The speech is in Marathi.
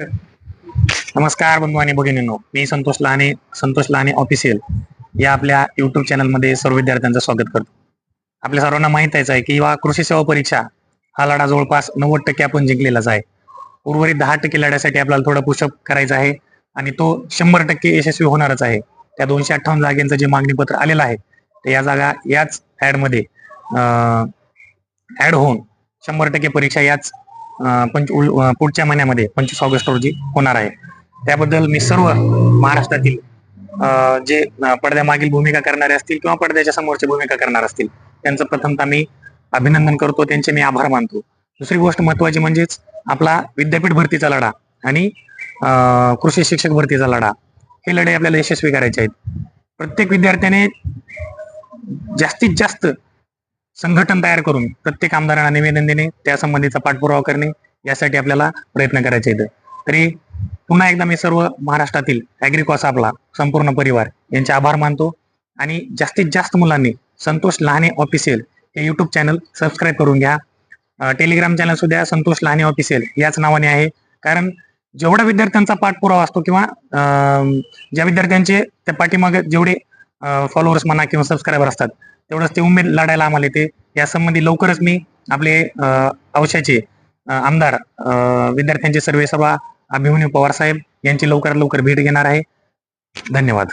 नमस्कार बंधू आणि भगिनींनो. मी संतोष लहाने संतोष लहाने ऑफिशियल या आपल्या युट्यूब चॅनलमध्ये सर्व विद्यार्थ्यांचं स्वागत करतो. आपल्या सर्वांना माहीत आहे की वा कृषी सेवा परीक्षा हा लढा जवळपास नव्वद टक्के आपण जिंकलेलाच आहे. उर्वरित दहा टक्के लढ्यासाठी आपल्याला थोडं पुशअप करायचं आहे आणि तो शंभर टक्के यशस्वी होणारच आहे. त्या दोनशे अठ्ठावन्न जागेंचं जे मागणी पत्र आलेलं आहे तर या जागा याच ऍडमध्ये ऍड होऊन शंभर टक्के परीक्षा याच पंच पुढच्या महिन्यामध्ये पंचवीस ऑगस्ट रोजी होणार आहे. त्याबद्दल मी सर्व महाराष्ट्रातील जे पडद्यामागील भूमिका करणारे असतील किंवा पडद्याच्या समोरच्या भूमिका करणार असतील त्यांचं प्रथमतः मी अभिनंदन करतो. त्यांचे मी आभार मानतो. दुसरी गोष्ट महत्वाची म्हणजेच आपला विद्यापीठ भरतीचा लढा आणि कृषी शिक्षक भरतीचा लढा हे लढे आपल्याला यशस्वी करायचे आहेत. प्रत्येक विद्यार्थ्याने जास्तीत जास्त संघटन तयार करून प्रत्येक आमदारांना निवेदन देणे त्या संबंधीचा पाठपुरावा करणे यासाठी आपल्याला प्रयत्न करायचे आहेत. तरी पुन्हा एकदा मी सर्व महाराष्ट्रातील अॅग्रिकॉस आपला संपूर्ण परिवार यांचे आभार मानतो आणि जास्तीत जास्त मुलांनी संतोष लहाने ऑफिशियल हे युट्यूब चॅनल सबस्क्राईब करून घ्या. टेलिग्राम चॅनल सुद्धा संतोष लहाने ऑफिशियल याच नावाने आहे. कारण जेवढा विद्यार्थ्यांचा पाठपुरावा असतो किंवा अं, ज्या विद्यार्थ्यांचे त्या पाठीमागे जेवढे फॉलोअर्स म्हणा किंवा सबस्क्रायबर असतात तेवढंच ते उमेद लढायला आम्हाला येते. यासंबंधी लवकरच मी आपले अवशाचे औशाचे आमदार विद्यार्थ्यांचे सर्वे सभा अभिमन्यू पवार साहेब यांची लवकरात लवकर भेट घेणार आहे. धन्यवाद.